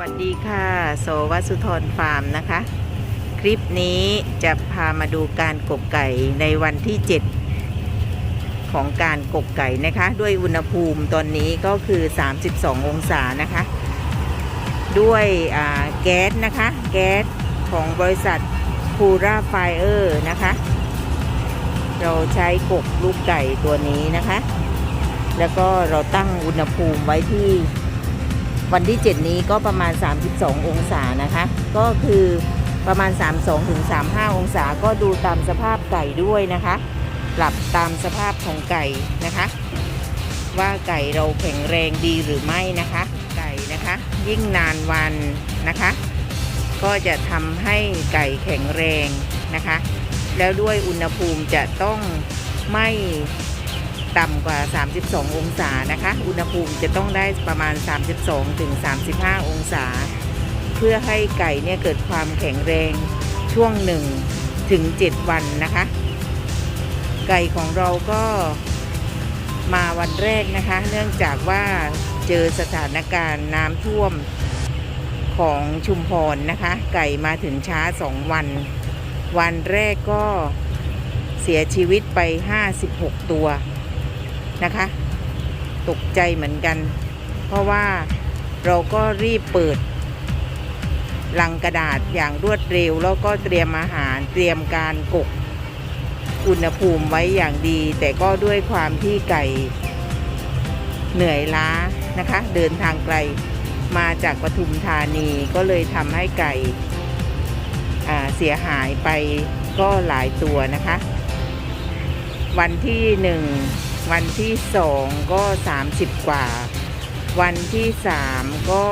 วัสดีค่ะ โสวัสุธรฟาร์มนะคะ คลิปนี้จะพามาดูการกกไก่ในวันที่ 7 ของการกกไก่นะคะ ด้วยอุณหภูมิตอนนี้ก็คือ 32 องศานะคะ ด้วยแก๊สนะคะ แก๊สของบริษัทพูราไฟเออร์นะคะ เราใช้กกลูกไก่ตัวนี้นะคะ แล้วก็เราตั้งอุณหภูมิไว้ที่ วันที่ 7 นี้ก็ประมาณ 32 องศานะคะ ก็คือประมาณ 32ถึง35 องศาก็ดูตามสภาพไก่ด้วยนะคะ ปรับตามสภาพของไก่นะคะ ว่าไก่เราแข็งแรงดีหรือไม่นะคะ ไก่นะคะ ยิ่งนานวันนะคะ ก็จะทำให้ไก่แข็งแรงนะคะ แล้วด้วยอุณหภูมิจะต้องไม่ ต่ำกว่า 32 องศานะคะ อุณหภูมิจะต้องได้ประมาณ 32ถึง35 องศา เพื่อให้ไก่เนี่ยเกิดความแข็งแรงช่วง 1 ถึง 7 วันนะคะ ไก่ของเราก็มาวันแรกนะคะ เนื่องจากว่าเจอสถานการณ์น้ำท่วมของชุมพรนะคะ ไก่มาถึงช้า 2 วัน วันแรกก็เสียชีวิตไป 56 ตัว นะคะ ตกใจเหมือนกัน เพราะว่าเราก็รีบเปิดลังกระดาษอย่างรวดเร็ว แล้วก็เตรียมอาหารเตรียมการกกอุณหภูมิไว้อย่างดี แต่ก็ด้วยความที่ไก่เหนื่อยล้านะคะ เดินทางไกลมาจากปทุมธานีก็เลยทำให้ไก่เสียหายไปก็หลายตัวนะคะ วันที่หนึ่ง วันที่สองก็สามสิบกว่า วันที่สามก็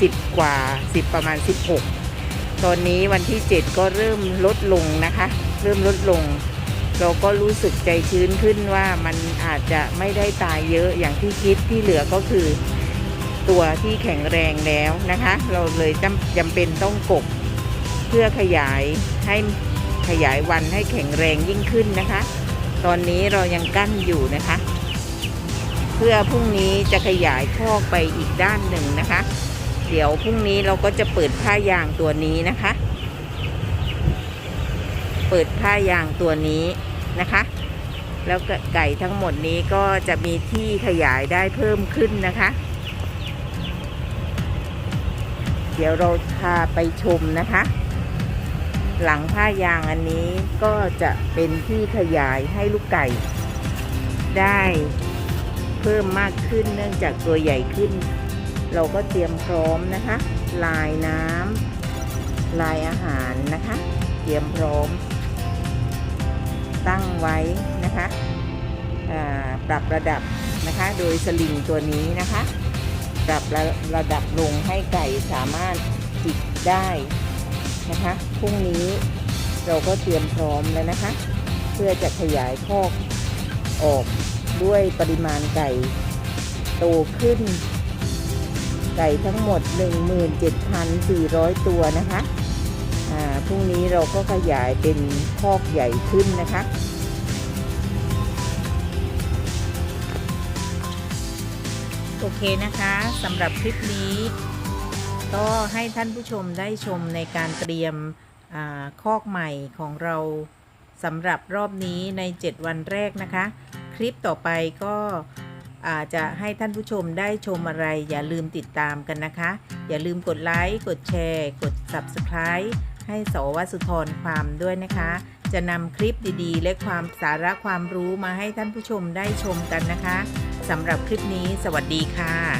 สิบกว่าสิบประมาณสิบหกตอนนี้วันที่เจ็ดก็เริ่มลดลงนะคะ เริ่มลดลง เราก็รู้สึกใจชื้นขึ้นว่ามันอาจจะไม่ได้ตายเยอะอย่างที่คิดที่เหลือก็คือตัวที่แข็งแรงแล้วนะคะ เราเลยจำจำเป็นต้องกบเพื่อขยายให้ขยายวันให้แข็งแรงยิ่งขึ้นนะคะ ตอนนี้เรายังกั้นอยู่นะคะ เพื่อพรุ่งนี้จะขยายคอกไปอีกด้านหนึ่งนะคะ เดี๋ยวพรุ่งนี้เราก็จะเปิดผ้ายางตัวนี้นะคะ เปิดผ้ายางตัวนี้นะคะ แล้วไก่ทั้งหมดนี้ก็จะมีที่ขยายได้เพิ่มขึ้นนะคะ เดี๋ยวเราพาไปชมนะคะ หลังผ้ายางอันนี้ก็จะเป็นที่ขยายให้ลูกไก่ ได้เพิ่มมากขึ้นเนื่องจากตัวใหญ่ขึ้น เราก็เตรียมพร้อมนะคะ ลายน้ำลายอาหารนะคะ เตรียมพร้อม ตั้งไว้นะคะอ่าปรับระดับนะคะ โดยสลิงตัวนี้นะคะ ปรับระระดับลงให้ไก่สามารถจิกได้ นะคะพรุ่งนี้เราก็เตรียมพร้อมแล้วนะคะ เพื่อจะขยายคอกออกด้วยปริมาณไก่โตขึ้น ไก่ทั้งหมด 17,400 ตัวนะคะอ่าพรุ่งนี้เราก็ขยายเป็นคอกใหญ่ขึ้นนะคะโอเคนะคะสำหรับคลิปนี้ ก็ให้ท่านผู้ชมได้ชมในการเตรียมอคอกใหม่ของเราสำหรับรอบนี้ใน 7 วันแรกนะคะ คลิปต่อไปก็อาจจะให้ท่านผู้ชมได้ชมอะไร อย่าลืมติดตามกันนะคะ อย่าลืมกดไลค์ กดแชร์ กด Subscribe ให้สวสุธรฟามด้วยนะคะ จะนำคลิปดีๆ และความสาระความรู้มาให้ท่านผู้ชมได้ชมกันนะคะสำหรับคลิปนี้ สวัสดีค่ะ